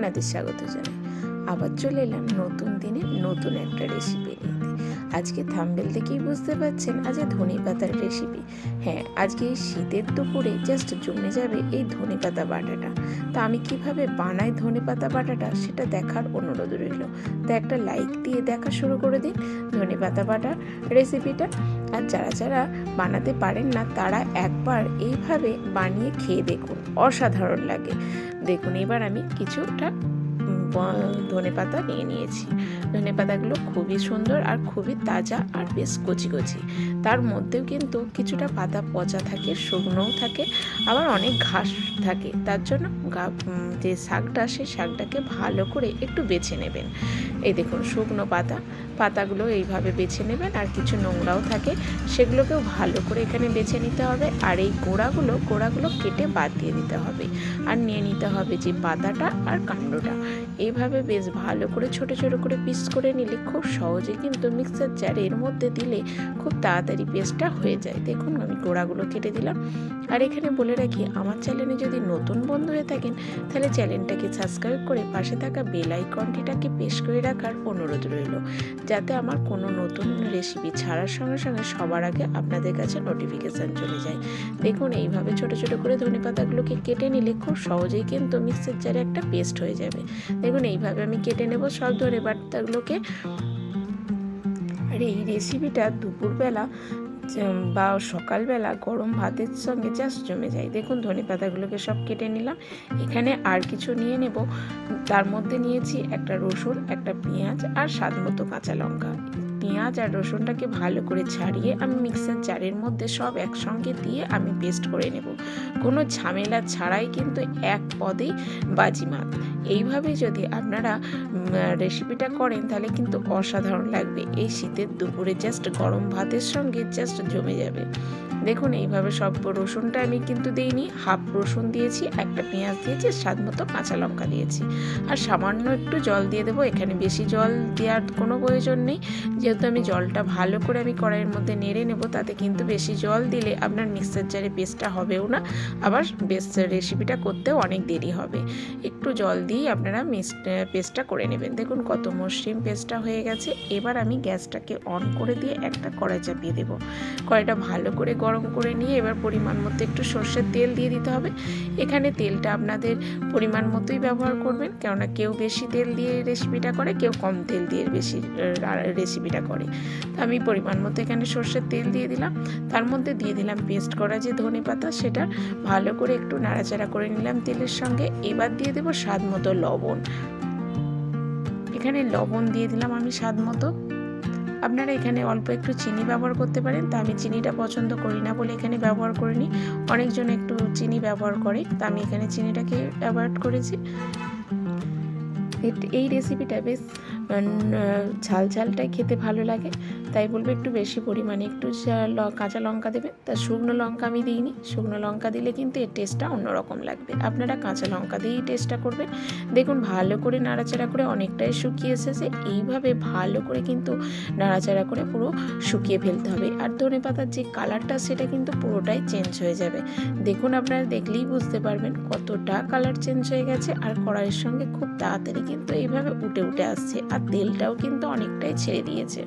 সবাই আবার চলে এলাম নতুন দিনে নতুন একটা রেসিপি নিয়ে। আজকে থাম্বেল থেকেই বুঝতে পারছেন আজকে ধনে পাতার রেসিপি হ্যাঁ আজকে এই শীতের দুপুরে জাস্ট জমে যাবে এই ধনে পাতা বাটাটা। তা আমি কীভাবে বানাই ধনে পাতা বাটাটা সেটা দেখার অনুরোধ রইল। তো একটা লাইক দিয়ে দেখা শুরু করে দিন ধনে পাতা বাটার রেসিপিটা আর যারা যারা বানাতে পারেন না, তারা একবার এইভাবে বানিয়ে খেয়ে দেখুন। অসাধারণ লাগে। দেখুন, এবার আমি কিছুটা ধনে পাতা নিয়ে নিয়েছি। ধনে পাতাগুলো খুবই সুন্দর আর খুবই তাজা আর বেশ কচি কচি তার মধ্যেও কিন্তু কিছুটা পাতা পচা থাকে, শুকনোও থাকে, আবার অনেক ঘাস থাকে। তার জন্য যে শাকটা, সেই শাকটাকে ভালো করে একটু বেছে নেবেন। এই দেখুন, শুকনো পাতা, পাতাগুলো এইভাবে বেছে নেবেন আর কিছু নোংরাও থাকে, সেগুলোকেও ভালো করে এখানে বেছে নিতে হবে আর এই গোড়াগুলো গোড়াগুলো কেটে বাদ দিয়ে দিতে হবে। আর নিয়ে নিতে হবে যে পাতাটা আর কাণ্ডটা। এইভাবে বেশ ভালো করে, ছোট ছোট করে পিস করে নিলে খুব সহজে কিন্তু মিক্সার জারের মধ্যে দিলে খুব তাড়াতাড়ি পেস্টটা হয়ে যায়। দেখুন আমি গোড়াগুলো কেটে দিলাম। আর এখানে বলে রাখি, আমার চ্যানেলে যদি নতুন বন্ধু হয়ে থাকেন, তাহলে চ্যানেলটাকে সাবস্ক্রাইব করে পাশে থাকা বেল আইকনটিটাকে পেশ করে রাখার অনুরোধ রইল। যাতে আমার কোনো নতুন রেসিপি ছাড়ার সঙ্গে সঙ্গে সবার আগে আপনাদের কাছে নোটিফিকেশান চলে যায়। দেখুন, এইভাবে ছোট ছোট করে ধনে পাতাগুলোকে কেটে নিলে খুব সহজেই কিন্তু মিক্সার জারে একটা পেস্ট হয়ে যাবে। দেখুন, এইভাবে আমি কেটে নেব সব ধরে বার্তাগুলোকে আর এই রেসিপিটা দুপুরবেলা বা সকালবেলা গরম ভাতের সঙ্গে জাস্ট জমে যায়। দেখুন, ধনে পাতাগুলোকে সব কেটে নিলাম। এখানে আর কিছু নিয়ে নেব। তার মধ্যে নিয়েছি একটা রসুন, একটা পেঁয়াজ আর স্বাদ মতো কাঁচা লঙ্কা। পেঁয়াজ আর রসুনটাকে ভালো করে ছাড়িয়ে আমি মিক্সার জারের মধ্যে সব একসঙ্গে দিয়ে আমি পেস্ট করে নেব। কোনো ঝামেলা ছাড়াই কিন্তু এক পদেই বাজিমাত এইভাবে যদি আপনারা রেসিপিটা করেন তাহলে কিন্তু অসাধারণ লাগবে। এই শীতের দুপুরে জাস্ট গরম ভাতের সঙ্গে জাস্ট জমে যাবে। দেখুন, এইভাবে সব রসুনটা আমি কিন্তু দিইনি। হাফ রসুন দিয়েছি, একটা পেঁয়াজ দিয়েছি, স্বাদ মতো কাঁচা লঙ্কা দিয়েছি। আর সামান্য একটু জল দিয়ে দেবো, এখানে বেশি জল দেওয়ার কোনো প্রয়োজন নেই। যেহেতু আমি জলটা ভালো করে আমি কড়াইয়ের মধ্যে নেড়ে নেব, তাতে কিন্তু বেশি জল দিলে আপনার মিক্সার জারে পেস্টটা হবেও না। আবার বেশ রেসিপিটা করতেও অনেক দেরি হবে। একটু জল দিয়েই আপনারা পেস্টটা করে নেবেন। দেখুন কত মসৃণ পেস্টটা হয়ে গেছে। এবার আমি গ্যাসটাকে অন করে দিয়ে একটা কড়াই চাপিয়ে দেবো। কড়াইটা ভালো করে গরম করে নিয়ে এবার পরিমাণ মতো একটু সর্ষের তেল দিয়ে দিতে হবে। এখানে তেলটা আপনাদের পরিমাণ মতোই ব্যবহার করবেন, কেননা কেউ বেশি তেল দিয়ে রেসিপিটা করে, কেউ কম তেল দিয়ে বেশি রেসিপিটা করে। তো আমি পরিমাণ মতো এখানে সর্ষের তেল দিয়ে দিলাম। তার মধ্যে দিয়ে দিলাম পেস্ট করা যে ধনে পাতা, সেটা ভালো করে একটু নাড়াচাড়া করে নিলাম তেলের সঙ্গে। এবার দিয়ে দেবো স্বাদ মতো লবণ। এখানে লবণ দিয়ে দিলাম আমি স্বাদ মতো। আপনারা এখানে অল্প একটু চিনি ব্যবহার করতে পারেন। তা আমি চিনিটা পছন্দ করি না বলে এখানে ব্যবহার করিনি। অনেকজন একটু চিনি ব্যবহার করে। তা আমি এখানে চিনিটাকে অ্যাভয়েড করেছি। এই রেসিপিটা বেশ ঝাল ঝালটাই খেতে ভালো লাগে। তাই বলব একটু বেশি পরিমাণে একটু কাঁচা লঙ্কা দেবেন তা শুকনো লঙ্কা আমি দিইনি। শুকনো লঙ্কা দিলে কিন্তু এর টেস্টটা অন্যরকম লাগবে। আপনারা কাঁচা লঙ্কা দিয়েই টেস্টটা করবেন। দেখুন, ভালো করে নাড়াচাড়া করে অনেকটাই শুকিয়ে এসেছে। এইভাবে ভালো করে কিন্তু নাড়াচাড়া করে পুরো শুকিয়ে ফেলতে হবে। আর ধনে পাতার যে কালারটা সেটা কিন্তু পুরোটাই চেঞ্জ হয়ে যাবে। দেখুন, আপনারা দেখলেই বুঝতে পারবেন কতটা কালার চেঞ্জ হয়ে গেছে। আর কড়াইয়ের সঙ্গে খুব তাড়াতাড়ি কিন্তু এইভাবে উঠে উঠে আসছে। আর তেলটাও কিন্তু অনেকটাই ছেড়ে দিয়েছে।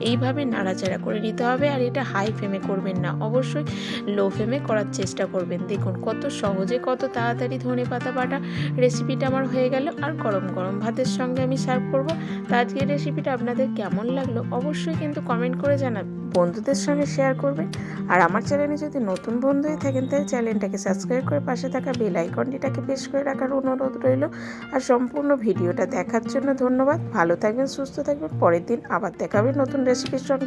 এইভাবে নাড়াচাড়া করে নিতে হবে আর এটা হাই ফ্লেমে করবেন না। অবশ্যই লো ফ্লেমে করার চেষ্টা করবেন। দেখুন কত সহজে, কত তাড়াতাড়ি ধনে পাতা বাটা রেসিপিটা আমার হয়ে গেল। আর গরম গরম ভাতের সঙ্গে আমি সার্ভ করব। তা আজকের রেসিপিটা আপনাদের কেমন লাগল অবশ্যই কিন্তু কমেন্ট করে জানাবেন। বন্ধুদের সঙ্গে শেয়ার করবেন। আর আমার চ্যানেলে যদি নতুন বন্ধু হয়ে থাকেন, তাহলে চ্যানেলটাকে সাবস্ক্রাইব করে পাশে থাকা বেল আইকনটিটাকে প্রেস করে রাখার অনুরোধ রইল। আর সম্পূর্ণ ভিডিওটা দেখার জন্য ধন্যবাদ। ভালো থাকবেন, সুস্থ থাকবেন। পরের দিন আবার দেখাবেন নতুন রেসিপির সঙ্গে